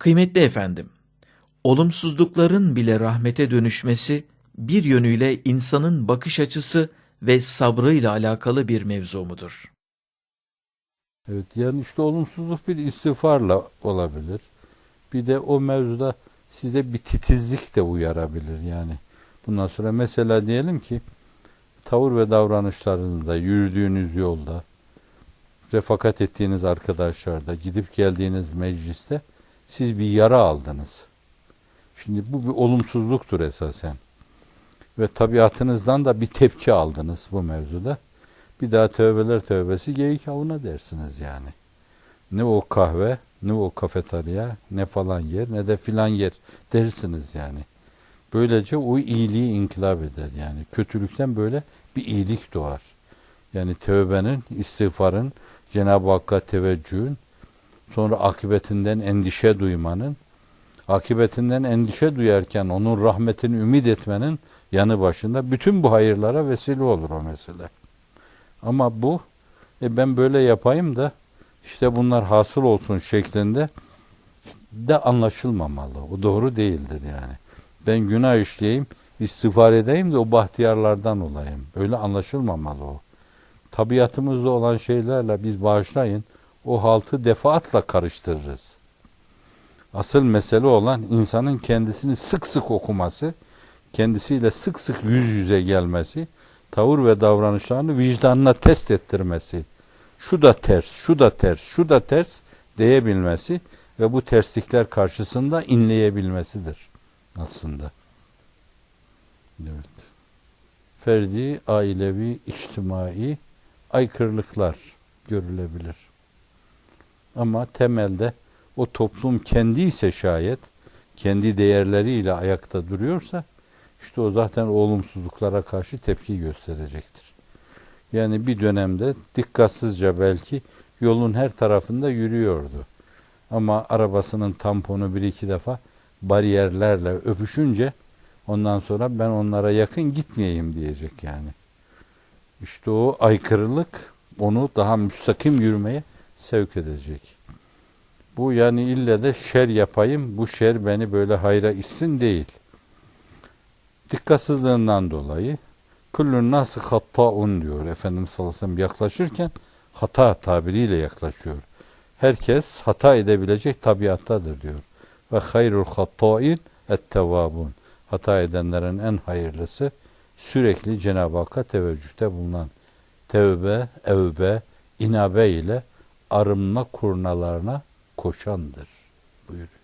Kıymetli efendim, olumsuzlukların bile rahmete dönüşmesi bir yönüyle insanın bakış açısı ve sabrıyla alakalı bir mevzu mudur? Evet yani işte olumsuzluk bir istiğfarla olabilir. Bir de o mevzuda size bir titizlik de uyarabilir yani. Bundan sonra mesela diyelim ki tavır ve davranışlarınızda, yürüdüğünüz yolda, refakat ettiğiniz arkadaşlarda, gidip geldiğiniz mecliste siz bir yara aldınız. Şimdi bu bir olumsuzluktur esasen. Ve tabiatınızdan da bir tepki aldınız bu mevzuda. Bir daha tövbeler tövbesi geyik avına dersiniz yani. Ne o kahve, ne o kafeterya, ne falan yer, ne de filan yer dersiniz yani. Böylece o iyiliği inkılap eder yani. Kötülükten böyle bir iyilik doğar. Yani tövbenin, istiğfarın, Cenab-ı Hakk'a teveccühün, sonra akıbetinden endişe duymanın, akıbetinden endişe duyarken onun rahmetini ümit etmenin yanı başında bütün bu hayırlara vesile olur o mesele. Ama bu e ben böyle yapayım da işte bunlar hasıl olsun şeklinde de anlaşılmamalı. O doğru değildir yani. Ben günah işleyeyim, istiğfar edeyim de o bahtiyarlardan olayım. Öyle anlaşılmamalı o. Tabiatımızda olan şeylerle biz bağışlayın o haltı defaatla karıştırırız. Asıl mesele olan insanın kendisini sık sık okuması, kendisiyle sık sık yüz yüze gelmesi, tavır ve davranışlarını vicdanına test ettirmesi, şu da ters, şu da ters, şu da ters diyebilmesi ve bu terslikler karşısında inleyebilmesidir aslında. Evet. Ferdi, ailevi, içtimai aykırılıklar görülebilir. Ama temelde o toplum kendi ise şayet kendi değerleriyle ayakta duruyorsa işte o zaten olumsuzluklara karşı tepki gösterecektir. Yani bir dönemde dikkatsizce belki yolun her tarafında yürüyordu. Ama arabasının tamponu bir iki defa bariyerlerle öpüşünce ondan sonra ben onlara yakın gitmeyeyim diyecek yani. İşte o aykırılık onu daha müstakim yürümeye sevk edecek. Bu yani ille de şer yapayım, bu şer beni böyle hayra issin değil. Dikkatsizliğinden dolayı kullun nası hattaun diyor Efendimiz sallallahu aleyhi ve sellem yaklaşırken hata tabiriyle yaklaşıyor. Herkes hata edebilecek tabiattadır diyor. Ve hayrul hatta'in ettevabun. Hata edenlerin en hayırlısı sürekli Cenab-ı Hakk'a teveccühte bulunan tevbe, evbe, inabe ile arınma kurnalarına koşandır buyuruyor.